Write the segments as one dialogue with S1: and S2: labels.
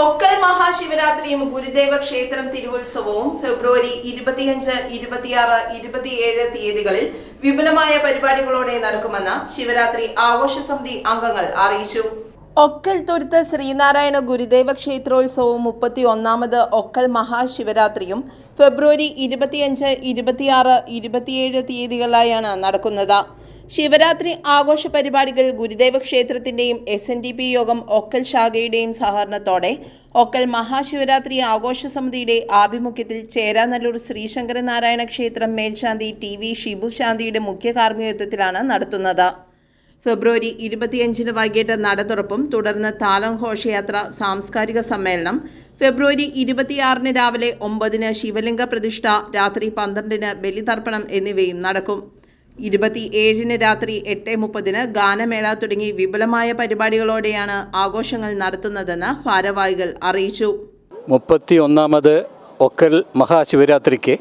S1: ഒക്കൽ മഹാശിവരാത്രിയും ഗുരുദേവ ക്ഷേത്രം തിരുവുത്സവവും ഫെബ്രുവരി ഇരുപത്തിയഞ്ച് ഇരുപത്തിയാറ് ഇരുപത്തിയേഴ് തീയതികളിൽ വിപുലമായ പരിപാടികളോടെ നടക്കുമെന്ന് ശിവരാത്രി ആഘോഷ സമിതി അംഗങ്ങൾ അറിയിച്ചു. ഒക്കൽ തുരുത്ത് ശ്രീനാരായണ ഗുരുദേവ ക്ഷേത്രോത്സവവും മുപ്പത്തി ഒന്നാമത് ഒക്കൽ മഹാശിവരാത്രിയും ഫെബ്രുവരി ഇരുപത്തിയഞ്ച് ഇരുപത്തിയാറ് ഇരുപത്തിയേഴ് തീയതികളായാണ് നടക്കുന്നത്. ശിവരാത്രി ആഘോഷ പരിപാടികൾ ഗുരുദേവ ക്ഷേത്രത്തിന്റെയും എസ് എൻ ഡി പി യോഗം ഒക്കൽ ശാഖയുടെയും സഹകരണത്തോടെ ഒക്കൽ മഹാശിവരാത്രി ആഘോഷ സമിതിയുടെ ആഭിമുഖ്യത്തിൽ ചേരാനല്ലൂർ ശ്രീശങ്കരനാരായണ ക്ഷേത്രം മേൽശാന്തി ടി വി ഷിബു ശാന്തിയുടെ മുഖ്യ കാർമ്മികത്വത്തിലാണ് നടത്തുന്നത്. ഫെബ്രുവരി ഇരുപത്തിയഞ്ചിന് വൈകിട്ട് നട തുറപ്പും തുടർന്ന് താലം ഘോഷയാത്ര സാംസ്കാരിക സമ്മേളനം. ഫെബ്രുവരി ഇരുപത്തിയാറിന് രാവിലെ ഒമ്പതിന് ശിവലിംഗ പ്രതിഷ്ഠ രാത്രി പന്ത്രണ്ടിന് ബലിതർപ്പണം എന്നിവയും നടക്കും. ഇരുപത്തിയേഴിന് രാത്രി എട്ട് മുപ്പതിന് ഗാനമേള തുടങ്ങി വിപുലമായ പരിപാടികളോടെയാണ് ആഘോഷങ്ങൾ നടത്തുന്നതെന്ന് ഭാരവാഹികൾ അറിയിച്ചു.
S2: മുപ്പത്തി ഒന്നാമത് ഒക്കൽ മഹാശിവരാത്രിക്ക്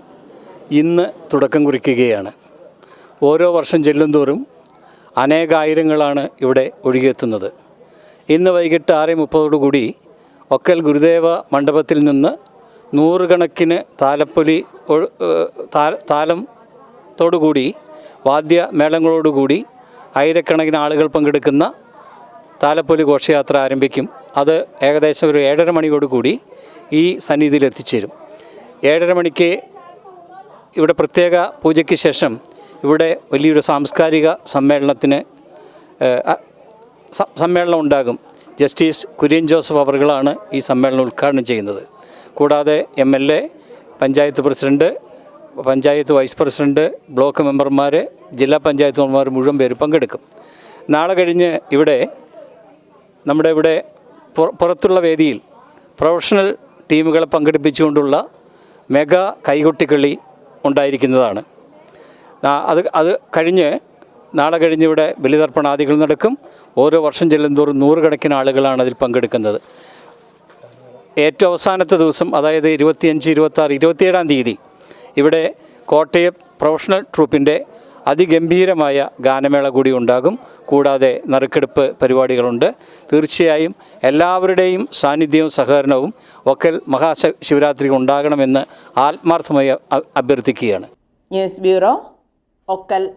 S2: ഇന്ന് തുടക്കം കുറിക്കുകയാണ്. ഓരോ വർഷം ചെല്ലുന്തോറും അനേകായിരങ്ങളാണ് ഇവിടെ ഒഴുകിയെത്തുന്നത്. ഇന്ന് വൈകിട്ട് ആറ് മുപ്പതോടുകൂടി ഒക്കൽ ഗുരുദേവ മണ്ഡപത്തിൽ നിന്ന് നൂറുകണക്കിന് താലപ്പൊലി താലം ഏഹ് വാദ്യമേളങ്ങളോടുകൂടി ആയിരക്കണക്കിന് ആളുകൾ പങ്കെടുക്കുന്ന താലപ്പൊലി ഘോഷയാത്ര ആരംഭിക്കും. അത് ഏകദേശം ഒരു ഏഴര മണിയോടുകൂടി ഈ സന്നിധിയിൽ എത്തിച്ചേരും ഏഴര മണിക്ക് ഇവിടെ പ്രത്യേക പൂജയ്ക്ക് ശേഷം ഇവിടെ വലിയൊരു സാംസ്കാരിക സമ്മേളനത്തിന് സമ്മേളനം ഉണ്ടാകും. ജസ്റ്റിസ് കുര്യൻ ജോസഫ് അവറുകളാണ് ഈ സമ്മേളനം ഉദ്ഘാടനം ചെയ്യുന്നത്. കൂടാതെ M L A panchayat president panchayat vice president block മെമ്പർമാർ ജില്ലാ പഞ്ചായത്ത് മെമ്പർമാർ മുഴുവൻ പേര് പങ്കെടുക്കും. നാളെ കഴിഞ്ഞ് ഇവിടെ നമ്മുടെ ഇവിടെ പുറത്തുള്ള വേദിയിൽ പ്രൊഫഷണൽ ടീമുകളെ പങ്കെടുപ്പിച്ചുകൊണ്ടുള്ള മെഗാ കൈകൊട്ടിക്കളി ഉണ്ടായിരിക്കുന്നതാണ്. അത് അത് കഴിഞ്ഞ് നാളെ കഴിഞ്ഞ് ഇവിടെ ബലിതർപ്പണാദികൾ നടക്കും. ഓരോ വർഷം ചെല്ലുന്തോറും നൂറുകണക്കിന് ആളുകളാണ് അതിൽ പങ്കെടുക്കുന്നത്. ഏറ്റവും അവസാനത്തെ ദിവസം അതായത് ഇരുപത്തിയഞ്ച് ഇരുപത്താറ് ഇരുപത്തിയേഴാം തീയതി ഇവിടെ കോട്ടയം പ്രൊഫഷണൽ ട്രൂപ്പിന്റെ അതിഗംഭീരമായ ഗാനമേള കൂടി ഉണ്ടാകും. കൂടാതെ നറുക്കെടുപ്പ് പരിപാടികളുണ്ട്. തീർച്ചയായും എല്ലാവരുടെയും സാന്നിധ്യവും സഹകരണവും ഒക്കൽ മഹാശിവരാത്രി ഉണ്ടാകണമെന്ന് ആത്മാർത്ഥമായി അഭ്യർത്ഥിക്കുകയാണ്.
S1: News bureau Okkal